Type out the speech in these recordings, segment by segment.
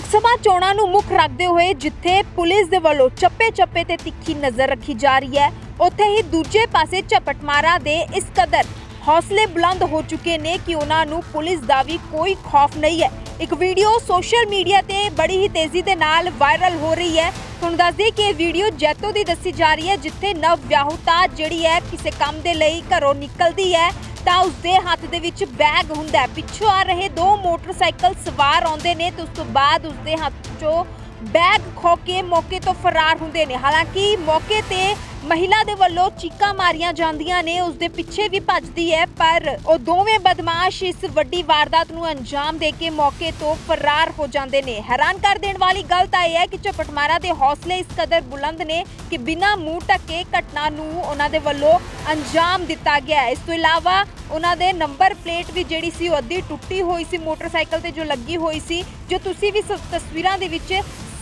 ਲੋਕ ਸਭਾ ਚੋਣਾਂ ਨੂੰ ਮੁੱਖ ਰੱਖਦੇ ਹੋਏ ਜਿੱਥੇ ਪੁਲਿਸ ਦੇ ਵੱਲੋਂ ਚੱਪੇ-ਚੱਪੇ ਤੇ ਤਿੱਖੀ ਨਜ਼ਰ ਰੱਖੀ ਜਾ ਰਹੀ ਹੈ, ਉੱਥੇ ਹੀ ਦੂਜੇ ਪਾਸੇ ਝਪਟਮਾਰਾਂ ਦੇ ਇਸ ਕਦਰ ਹੌਸਲੇ ਬੁਲੰਦ ਹੋ ਚੁੱਕੇ ਨੇ ਕਿ ਉਹਨਾਂ ਨੂੰ ਪੁਲਿਸ ਦਾ ਵੀ ਕੋਈ ਖੌਫ ਨਹੀਂ ਹੈ। ਇੱਕ ਵੀਡੀਓ ਸੋਸ਼ਲ ਮੀਡੀਆ ਤੇ ਬੜੀ ਹੀ ਤੇਜ਼ੀ ਦੇ ਨਾਲ ਵਾਇਰਲ ਹੋ ਰਹੀ ਹੈ। ਤੁਹਾਨੂੰ ਦੱਸ ਦਈਏ ਕਿ ਇਹ ਵੀਡੀਓ ਜੈਤੋ ਦੀ ਦੱਸੀ ਜਾ ਰਹੀ ਹੈ, ਜਿੱਥੇ ਨਵ ਵਿਆਹੁਤਾ ਜਿਹੜੀ ਹੈ, ਕਿਸੇ ਕੰਮ ਦੇ ਲਈ ਘਰੋਂ ਨਿਕਲਦੀ ਹੈ। ਤਾਂ ਉਸਦੇ ਹੱਥ ਦੇ ਵਿੱਚ ਬੈਗ ਹੁੰਦਾ ਪਿੱਛੋਂ ਆ ਰਹੇ ਦੋ ਮੋਟਰਸਾਈਕਲ ਸਵਾਰ ਆਉਂਦੇ ਨੇ ਤੇ ਉਸ ਤੋਂ ਬਾਅਦ ਉਸਦੇ ਹੱਥ 'ਚੋਂ ਬੈਗ ਖੋ ਕੇ ਮੌਕੇ ਤੋਂ ਫਰਾਰ ਹੁੰਦੇ ਨੇ। ਹਾਲਾਂਕਿ ਮੌਕੇ ਤੇ ਮਹਿਲਾ ਦੇ ਵੱਲੋਂ ਚੀਕਾਂ ਮਾਰੀਆਂ ਜਾਂਦੀਆਂ ਨੇ, ਉਸਦੇ ਪਿੱਛੇ ਵੀ ਭੱਜਦੀ ਹੈ, ਪਰ ਉਹ ਦੋਵੇਂ ਬਦਮਾਸ਼ ਇਸ ਵੱਡੀ ਵਾਰਦਾਤ ਨੂੰ ਅੰਜਾਮ ਦੇ ਕੇ ਮੌਕੇ ਤੋਂ ਫਰਾਰ ਹੋ ਜਾਂਦੇ ਨੇ। ਹੈਰਾਨ ਕਰ ਦੇਣ ਵਾਲੀ ਗੱਲ ਤਾਂ ਇਹ ਹੈ ਕਿ ਚਪਟਮਾਰਾ ਦੇ ਹੌਸਲੇ ਇਸ ਕਦਰ ਬੁਲੰਦ ਨੇ ਕਿ ਬਿਨਾਂ ਮੂੰਹ ਢੱਕੇ ਘਟਨਾ ਨੂੰ ਉਹਨਾਂ ਦੇ ਵੱਲੋਂ ਅੰਜਾਮ ਦਿੱਤਾ ਗਿਆ ਇਸ ਤੋਂ ਇਲਾਵਾ ਉਹਨਾਂ ਦੇ ਨੰਬਰ ਪਲੇਟ ਵੀ ਜਿਹੜੀ ਸੀ, ਉਹ ਅੱਧੀ ਟੁੱਟੀ ਹੋਈ ਸੀ ਮੋਟਰਸਾਈਕਲ ਤੇ ਜੋ ਲੱਗੀ ਹੋਈ ਸੀ, ਜੋ ਤੁਸੀਂ ਵੀ ਤਸਵੀਰਾਂ ਦੇ ਵਿੱਚ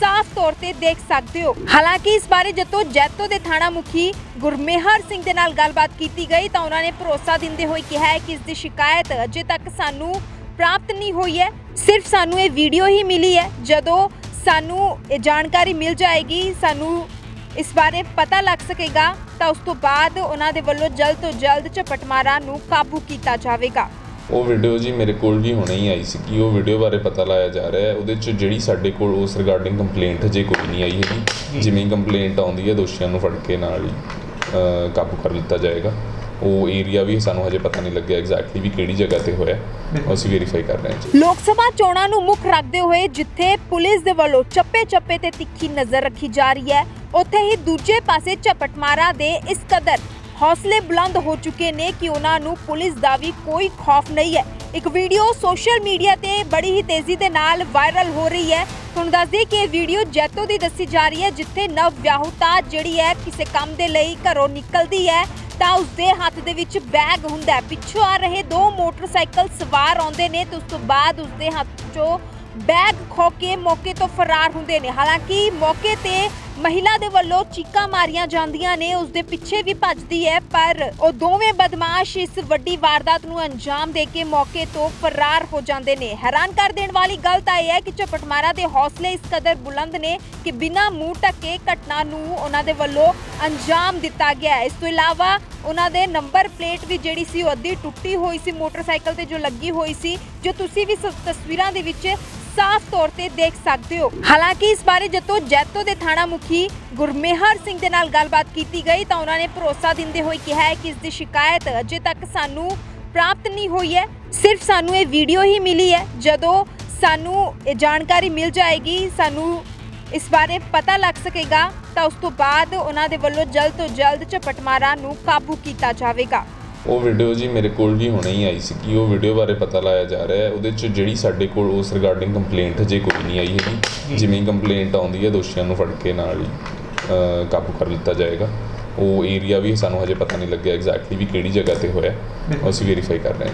ਸਾਫ਼ ਤੌਰ ਤੇ ਦੇਖ ਸਕਦੇ ਹੋ। ਹਾਲਾਂਕਿ ਇਸ ਬਾਰੇ ਜਦੋਂ ਜੈਤੋ ਦੇ ਥਾਣਾ ਮੁਖੀ ਗੁਰਮੇਹਰ ਸਿੰਘ ਦੇ ਨਾਲ ਗੱਲਬਾਤ ਕੀਤੀ ਗਈ ਤਾਂ ਉਹਨਾਂ ਨੇ ਭਰੋਸਾ ਦਿੰਦੇ ਹੋਏ ਕਿਹਾ ਹੈ ਕਿ ਇਸ ਦੀ ਸ਼ਿਕਾਇਤ ਅਜੇ ਤੱਕ ਸਾਨੂੰ ਪ੍ਰਾਪਤ ਨਹੀਂ ਹੋਈ ਹੈ। ਸਿਰਫ ਸਾਨੂੰ ਇਹ ਵੀਡੀਓ ਹੀ ਮਿਲੀ ਹੈ। ਜਦੋਂ ਸਾਨੂੰ ਇਹ ਜਾਣਕਾਰੀ ਮਿਲ ਜਾਏਗੀ, ਸਾਨੂੰ ਇਸ ਬਾਰੇ ਪਤਾ ਲੱਗ ਸਕੇਗਾ ਤਾਂ ਉਸ ਤੋਂ ਬਾਅਦ ਉਹਨਾਂ ਦੇ ਵੱਲੋਂ ਜਲਦ ਤੋਂ ਜਲਦ ਝਪਟਮਾਰਾਂ ਨੂੰ ਕਾਬੂ ਕੀਤਾ ਜਾਵੇਗਾ। ਉਹ ਵੀਡੀਓ ਜੀ ਮੇਰੇ ਕੋਲ ਵੀ ਹੁਣੇ ਹੀ ਆਈ ਸੀ ਕਿ ਉਹ ਵੀਡੀਓ ਬਾਰੇ ਪਤਾ ਲਾਇਆ ਜਾ ਰਿਹਾ ਹੈ। ਉਹਦੇ 'ਚ ਜਿਹੜੀ ਸਾਡੇ ਕੋਲ ਉਸ ਰਿਗਾਰਡਿੰਗ ਕੰਪਲੇਂਟ ਹਜੇ ਕੋਈ ਨਹੀਂ ਆਈ ਹੈਗੀ। ਜਿਵੇਂ ਕੰਪਲੇਂਟ ਆਉਂਦੀ ਹੈ ਦੋਸ਼ੀਆਂ ਨੂੰ ਫੜ ਕੇ ਨਾਲ ਹੀ ਅ, ਕਾਬੂ ਕਰ ਲਿੱਤਾ ਜਾਏਗਾ। ਉਹ ਏਰੀਆ ਵੀ ਸਾਨੂੰ ਹਜੇ ਪਤਾ ਨਹੀਂ ਲੱਗਿਆ ਐਗਜ਼ੈਕਟਲੀ ਵੀ ਕਿਹੜੀ ਜਗ੍ਹਾ ਤੇ ਹੋਇਆ। ਉਹ ਅਸੀਂ ਵੈਰੀਫਾਈ ਕਰ ਰਹੇ ਹਾਂ ਜੀ। ਲੋਕ ਸਭਾ ਚੋਣਾਂ ਨੂੰ ਮੁੱਖ ਰੱਖਦੇ ਹੋਏ ਜਿੱਥੇ ਪੁਲਿਸ ਦੇ ਵੱਲੋਂ ਚੱਪੇ-ਚੱਪੇ ਤੇ ਤਿੱਖੀ ਨਜ਼ਰ ਰੱਖੀ ਜਾ ਰਹੀ ਹੈ ਉੱਥੇ ਹੀ ਦੂਜੇ ਪਾਸੇ ਝਪਟਮਾਰਾਂ ਦੇ ਇਸ ਕਦਰ ਹੌਸਲੇ ਬੁਲੰਦ ਹੋ ਚੁੱਕੇ ਨੇ ਕਿ ਉਹਨਾਂ ਨੂੰ ਪੁਲਿਸ ਦਾ ਵੀ ਕੋਈ ਖੌਫ ਨਹੀਂ ਹੈ। ਇੱਕ ਵੀਡੀਓ ਸੋਸ਼ਲ ਮੀਡੀਆ ਤੇ ਬੜੀ ਹੀ ਤੇਜ਼ੀ ਦੇ ਨਾਲ ਵਾਇਰਲ ਹੋ ਰਹੀ ਹੈ। ਤੁਹਾਨੂੰ ਦੱਸ ਦਈਏ ਕਿ ਇਹ ਵੀਡੀਓ ਜੈਤੋ ਦੀ ਦੱਸੀ ਜਾ ਰਹੀ ਹੈ, ਜਿੱਥੇ ਨਵ ਵਿਆਹੁਤਾ ਜਿਹੜੀ ਹੈ ਕਿਸੇ ਕੰਮ ਦੇ ਲਈ ਘਰੋਂ ਨਿਕਲਦੀ ਹੈ, ਤਾਂ ਉਸਦੇ ਹੱਥ ਦੇ ਵਿੱਚ ਬੈਗ ਹੁੰਦਾ ਹੈ। ਪਿੱਛੋਂ ਆ ਰਹੇ ਦੋ ਮੋਟਰਸਾਈਕਲ ਸਵਾਰ ਆਉਂਦੇ ਨੇ ਤੇ ਉਸ ਤੋਂ ਬਾਅਦ ਉਸਦੇ ਹੱਥ 'ਚੋਂ ਬੈਗ ਖੋ ਕੇ ਮੌਕੇ ਤੋਂ ਫਰਾਰ ਹੁੰਦੇ ਨੇ। ਹਾਲਾਂਕਿ ਮੌਕੇ ਤੇ ਮਹਿਲਾ ਦੇ ਵੱਲੋਂ ਚੀਕਾਂ ਮਾਰੀਆਂ ਜਾਂਦੀਆਂ ਨੇ ਉਸਦੇ ਪਿੱਛੇ ਵੀ ਭੱਜਦੀ ਹੈ, ਪਰ ਉਹ ਦੋਵੇਂ ਬਦਮਾਸ਼ ਇਸ ਵੱਡੀ ਵਾਰਦਾਤ ਨੂੰ ਅੰਜਾਮ ਦੇ ਕੇ ਮੌਕੇ ਤੋਂ ਫਰਾਰ ਹੋ ਜਾਂਦੇ ਨੇ। ਹੈਰਾਨ ਕਰ ਦੇਣ ਵਾਲੀ ਗੱਲ ਤਾਂ ਇਹ ਹੈ ਕਿ ਝਪਟਮਾਰਾਂ ਦੇ ਹੌਸਲੇ ਇਸ ਕਦਰ ਬੁਲੰਦ ਨੇ ਕਿ ਬਿਨਾਂ ਮੂੰਹ ਢੱਕੇ ਘਟਨਾ ਨੂੰ ਉਹਨਾਂ ਦੇ ਵੱਲੋਂ ਅੰਜਾਮ ਦਿੱਤਾ ਗਿਆ ਇਸ ਤੋਂ ਇਲਾਵਾ ਉਹਨਾਂ ਦੇ ਨੰਬਰ ਪਲੇਟ ਵੀ ਜਿਹੜੀ ਸੀ, ਉਹ ਅੱਧੀ ਟੁੱਟੀ ਹੋਈ ਸੀ ਮੋਟਰਸਾਈਕਲ ਤੇ ਜੋ ਲੱਗੀ ਹੋਈ ਸੀ, ਜੋ ਤੁਸੀਂ ਵੀ ਤਸਵੀਰਾਂ ਦੇ ਵਿੱਚ ਸਾਫ਼ ਤੌਰ ਤੇ ਦੇਖ ਸਕਦੇ ਹੋ। ਹਾਲਾਂਕਿ ਇਸ ਬਾਰੇ ਜਦੋਂ ਜੈਤੋ ਦੇ ਥਾਣਾ ਮੁਖੀ ਗੁਰਮੇਹਰ ਸਿੰਘ ਦੇ ਨਾਲ ਗੱਲਬਾਤ ਕੀਤੀ ਗਈ ਤਾਂ ਉਹਨਾਂ ਨੇ ਭਰੋਸਾ ਦਿੰਦੇ ਹੋਏ ਕਿਹਾ ਹੈ ਕਿ ਇਸ ਦੀ ਸ਼ਿਕਾਇਤ ਅਜੇ ਤੱਕ ਸਾਨੂੰ ਪ੍ਰਾਪਤ ਨਹੀਂ ਹੋਈ ਹੈ। ਸਿਰਫ ਸਾਨੂੰ ਇਹ ਵੀਡੀਓ ਹੀ ਮਿਲੀ ਹੈ। ਜਦੋਂ ਸਾਨੂੰ ਇਹ ਜਾਣਕਾਰੀ ਮਿਲ ਜਾਏਗੀ, ਸਾਨੂੰ ਇਸ ਬਾਰੇ ਪਤਾ ਲੱਗ ਸਕੇਗਾ ਤਾਂ ਉਸ ਤੋਂ ਬਾਅਦ ਉਹਨਾਂ ਦੇ ਵੱਲੋਂ ਜਲਦ ਤੋਂ ਜਲਦ ਝਪਟਮਾਰਾਂ ਨੂੰ ਕਾਬੂ ਕੀਤਾ ਜਾਵੇਗਾ। ਉਹ ਵੀਡੀਓ ਜੀ ਮੇਰੇ ਕੋਲ ਵੀ ਹੁਣੇ ਹੀ ਆਈ ਸੀ ਕਿ ਉਹ ਵੀਡੀਓ ਬਾਰੇ ਪਤਾ ਲਾਇਆ ਜਾ ਰਿਹਾ ਹੈ। ਉਹਦੇ 'ਚ ਜਿਹੜੀ ਸਾਡੇ ਕੋਲ ਉਸ ਰਿਗਾਰਡਿੰਗ ਕੰਪਲੇਂਟ ਹਜੇ ਕੋਈ ਨਹੀਂ ਆਈ ਹੈਗੀ। ਜਿਵੇਂ ਕੰਪਲੇਂਟ ਆਉਂਦੀ ਹੈ ਦੋਸ਼ੀਆਂ ਨੂੰ ਫੜ ਕੇ ਨਾਲ ਹੀ ਕਾਬੂ ਕਰ ਲਿੱਤਾ ਜਾਏਗਾ। ਉਹ ਏਰੀਆ ਵੀ ਸਾਨੂੰ ਹਜੇ ਪਤਾ ਨਹੀਂ ਲੱਗਿਆ ਐਗਜ਼ੈਕਟਲੀ ਵੀ ਕਿਹੜੀ ਜਗ੍ਹਾ ਤੇ ਹੋਇਆ। ਅਸੀਂ ਵੈਰੀਫਾਈ ਕਰ ਰਹੇ ਹਾਂ।